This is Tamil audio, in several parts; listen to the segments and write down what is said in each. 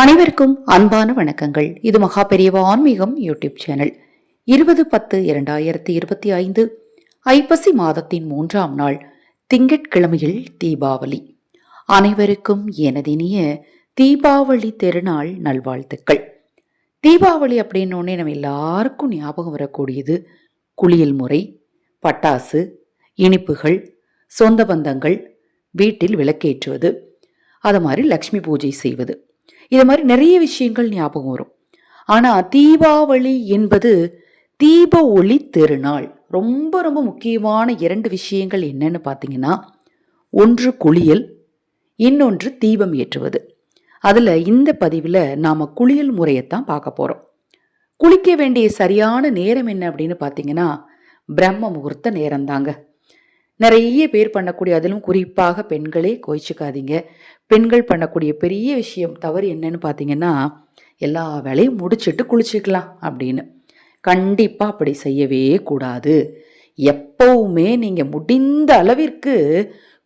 அனைவருக்கும் அன்பான வணக்கங்கள். இது மகா பெரியவா ஆன்மீகம் யூடியூப் சேனல். இருபது பத்து இரண்டாயிரத்தி இருபத்தி ஐந்து ஐப்பசி மாதத்தின் மூன்றாம் நாள் திங்கட்கிழமையில் தீபாவளி. அனைவருக்கும் எனதினிய தீபாவளி திருநாள் நல்வாழ்த்துக்கள். தீபாவளி அப்படின்னோடனே நம்ம எல்லாருக்கும் ஞாபகம் வரக்கூடியது குளியல் முறை பட்டாசு இனிப்புகள் சொந்த பந்தங்கள் வீட்டில் விளக்கேற்றுவது அது மாதிரி லக்ஷ்மி பூஜை செய்வது. இது மாதிரி நிறைய விஷயங்கள் ஞாபகம் வரும். ஆனால் தீபாவளி என்பது தீப ஒளி திருநாள். ரொம்ப ரொம்ப முக்கியமான இரண்டு விஷயங்கள் என்னன்னு பார்த்தீங்கன்னா ஒன்று குளியல் இன்னொன்று தீபம் ஏற்றுவது. அதில் இந்த பதிவில் நாம் குளியல் முறையைத்தான் பார்க்க போகிறோம் குளிக்க வேண்டிய சரியான நேரம் என்ன அப்படின்னு பார்த்தீங்கன்னா பிரம்ம முகூர்த்த நேரம்தாங்க. நிறைய பேர் பண்ணக்கூடிய அதிலும் குறிப்பாக பெண்களே கோயிச்சுக்காதீங்க பெண்கள் பண்ணக்கூடிய பெரிய விஷயம் தவறு என்னன்னு பார்த்தீங்கன்னா எல்லா வேலையும் முடிச்சிட்டு குளிச்சுக்கலாம் அப்படின்னு. கண்டிப்பாக அப்படி செய்யவே கூடாது. எப்பவுமே நீங்கள் முடிந்த அளவிற்கு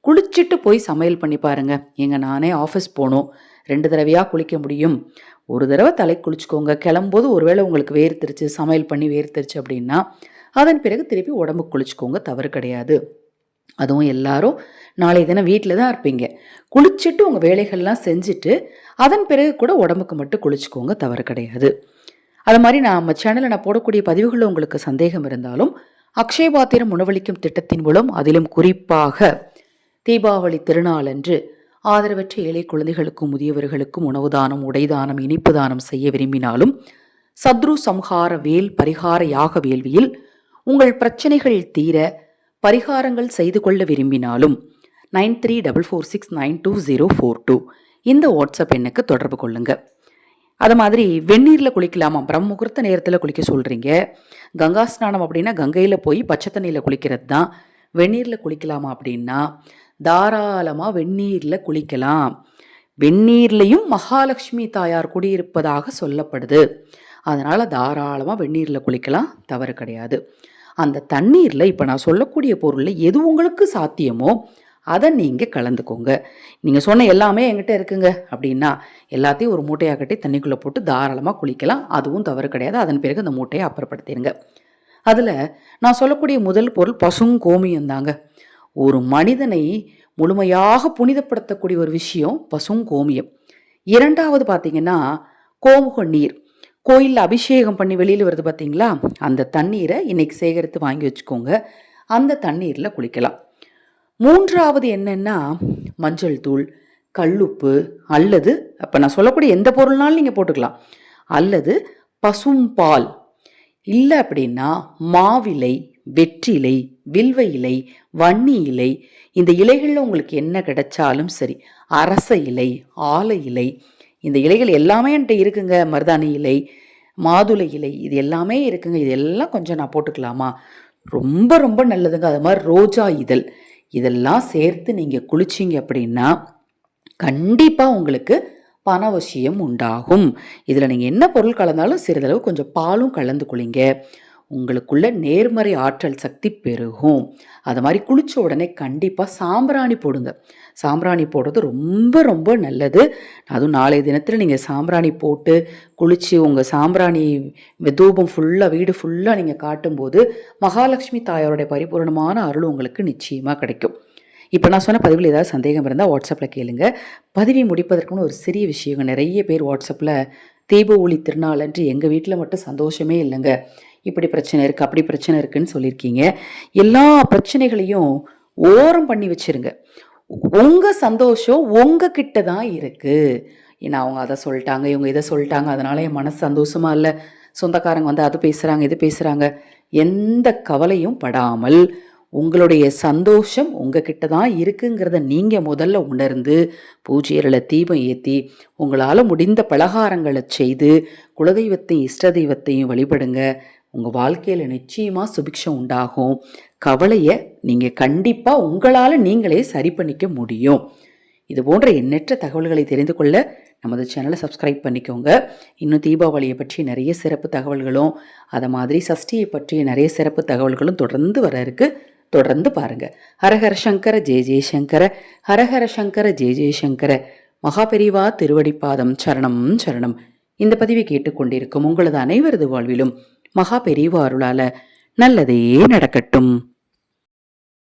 குளிச்சுட்டு போய் சமையல் பண்ணி பாருங்க. எங்க நானே ஆஃபீஸ் போகணும். ரெண்டு தடவையாக குளிக்க முடியும். ஒரு தடவை தலை குளிச்சுக்கோங்க. கிளம்போது ஒருவேளை உங்களுக்கு வேர்த்திருச்சு சமையல் பண்ணி வேர்த்திருச்சு அப்படின்னா அதன் பிறகு திருப்பி உடம்பு குளிச்சுக்கோங்க. தவறு கிடையாது. அதுவும் எல்லாரும் நாளை தினம் வீட்டில் தான் இருப்பீங்க. குளிச்சுட்டு உங்கள் வேலைகள்லாம் செஞ்சுட்டு அதன் பிறகு கூட உடம்புக்கு மட்டும் குளிச்சுக்கோங்க தவறு கிடையாது. அது மாதிரி நான் நம்ம சேனலில் நான் போடக்கூடிய பதிவுகளில் உங்களுக்கு சந்தேகம் இருந்தாலும் அக்ஷயபாத்திரம் உணவளிக்கும் திட்டத்தின் மூலம் அதிலும் குறிப்பாக தீபாவளி திருநாளன்று ஆதரவற்ற ஏழை குழந்தைகளுக்கும் முதியவர்களுக்கும் உணவு தானம் உடை தானம் இனிப்பு தானம் செய்ய விரும்பினாலும் சத்ரு சம்ஹார வேல் பரிகார யாக வேள்வியில் உங்கள் பிரச்சனைகள் தீர பரிகாரங்கள் செய்து கொள்ள விரும்பினாலும் nine three double four six nine two zero four two. இந்த வாட்ஸ்அப் எண்ணுக்கு தொடர்பு கொள்ளுங்க. அது மாதிரி வெந்நீரில் குளிக்கலாமா? பிரம்ம முகூர்த்த நேரத்தில் குளிக்க சொல்கிறீங்க கங்கா ஸ்நானம் அப்படின்னா கங்கையில் போய் பச்சை தண்ணியில் குளிக்கிறது தான். வெந்நீரில் குளிக்கலாமா அப்படின்னா தாராளமாக வெந்நீரில் குளிக்கலாம். வெந்நீர்லையும் மகாலட்சுமி தாயார் குடியிருப்பதாக சொல்லப்படுது. அதனால் தாராளமாக வெந்நீரில் குளிக்கலாம். தவறு கிடையாது. அந்த தண்ணீரில் இப்போ நான் சொல்லக்கூடிய பொருளில் எது உங்களுக்கு சாத்தியமோ அதை நீங்கள் கலந்துக்கோங்க. நீங்கள் சொன்ன எல்லாமே என்கிட்ட இருக்குங்க. அப்படின்னா எல்லாத்தையும் ஒரு மூட்டையாக கட்டி தண்ணிக்குள்ளே போட்டு தாராளமாக குளிக்கலாம். அதுவும் தவறு கிடையாது. அதன் பிறகு அந்த மூட்டையை அப்புறப்படுத்திடுங்க அதில் நான் சொல்லக்கூடிய முதல் பொருள் பசுங்கோமியம் தாங்க. ஒரு மனிதனை முழுமையாக புனிதப்படுத்தக்கூடிய ஒரு விஷயம் பசுங்கோமியம் இரண்டாவது பார்த்தீங்கன்னா கோமுக நீர். கோயிலில் அபிஷேகம் பண்ணி வெளியில் வருது பார்த்தீங்களா அந்த தண்ணீரை இன்னைக்கு சேகரித்து வாங்கி வச்சுக்கோங்க. அந்த தண்ணீரில் குளிக்கலாம். மூன்றாவது என்னென்னா மஞ்சள் தூள் கல்லுப்பு அல்லது அப்போ நான் சொல்லக்கூடிய எந்த பொருள்னாலும் நீங்கள் போட்டுக்கலாம். அல்லது பசும்பால் இல்லை அப்படின்னா மாவிலை வெற்றிலை வில்வ இலை வன்னி இலை இந்த இலைகளில் உங்களுக்கு என்ன கிடைச்சாலும் சரி அரச இலை ஆலை இலை இந்த இலைகள் எல்லாமே என்கிட்ட இருக்குங்க. மருதாணி இலை மாதுளை இலை இது எல்லாமே இருக்குங்க. இது எல்லாம் கொஞ்சம் நான் போட்டுக்கலாமா? ரொம்ப ரொம்ப நல்லதுங்க. அது மாதிரி ரோஜா இதழ். இதெல்லாம் சேர்த்து நீங்கள் குளிச்சிங்க அப்படின்னா கண்டிப்பாக உங்களுக்கு பணவசியம் உண்டாகும். இதில் நீங்கள் என்ன பொருள் கலந்தாலும் சிறிதளவு கொஞ்சம் பாலும் கலந்து குளிங்க. உங்களுக்குள்ள நேர்மறை ஆற்றல் சக்தி பெருகும். அது மாதிரி குளித்த உடனே கண்டிப்பாக சாம்பிராணி போடுங்க. சாம்பிராணி போடுறது ரொம்ப ரொம்ப நல்லது. அதுவும் நாளைய தினத்தில் நீங்கள் சாம்பிராணி போட்டு குளித்து உங்கள் சாம்பிராணி தூபம் ஃபுல்லாக வீடு ஃபுல்லாக நீங்கள் காட்டும்போது மகாலட்சுமி தாயாருடைய பரிபூர்ணமான அருள் உங்களுக்கு நிச்சயமாக கிடைக்கும். இப்போ நான் சொன்ன பதிவில் ஏதாவது சந்தேகம் இருந்தால் வாட்ஸ்அப்பில் கேளுங்க. பதிவை முடிப்பதற்குன்னு ஒரு சிறிய விஷயம். நிறைய பேர் வாட்ஸ்அப்பில் தீப ஒளி திருநாளன்று எங்கள் வீட்டில் மட்டும் சந்தோஷமே இல்லைங்க. இப்படி பிரச்சனை இருக்குது அப்படி பிரச்சனை இருக்குன்னு சொல்லியிருக்கீங்க. எல்லா பிரச்சனைகளையும் ஓரம் பண்ணி வச்சுருங்க. உங்கள் சந்தோஷம் உங்கள் கிட்ட தான் இருக்குது ஏன்னா அவங்க அதை சொல்லிட்டாங்க இவங்க இதை சொல்லிட்டாங்க அதனால என் மனசு சந்தோஷமாக இல்லை. சொந்தக்காரங்க வந்து அது பேசுகிறாங்க இது பேசுகிறாங்க எந்த கவலையும் படாமல் உங்களுடைய சந்தோஷம் உங்ககிட்ட தான் இருக்குங்கிறத நீங்கள் முதல்ல உணர்ந்து பூஜையரில் தீபம் ஏற்றி உங்களால் முடிந்த பலகாரங்களை செய்து குலதெய்வத்தையும் இஷ்ட தெய்வத்தையும் வழிபடுங்க. உங்கள் வாழ்க்கையில் நிச்சயமாக சுபிக்ஷம் உண்டாகும். கவலையை நீங்கள் கண்டிப்பாக உங்களால் நீங்களே சரி பண்ணிக்க முடியும். இது போன்ற எண்ணற்ற தகவல்களை தெரிந்து கொள்ள நமது சேனலை சப்ஸ்கிரைப் பண்ணிக்கோங்க. இன்னும் தீபாவளியை பற்றி நிறைய சிறப்பு தகவல்களும் அதை மாதிரி சஷ்டியை பற்றிய நிறைய சிறப்பு தகவல்களும் தொடர்ந்து வர இருக்குது தொடர்ந்து பாருங்கள் ஹரஹர சங்கர ஜெய ஜெயசங்கர ஹரஹர சங்கர ஜெய ஜெயசங்கர மகாபெரிவா திருவடிப்பாதம் சரணம் சரணம். இந்த பதிவை கேட்டுக்கொண்டிருக்கும் உங்களது அனைவரது வாழ்விலும் மகா பெரிவா அருளால நல்லதே நடக்கட்டும்.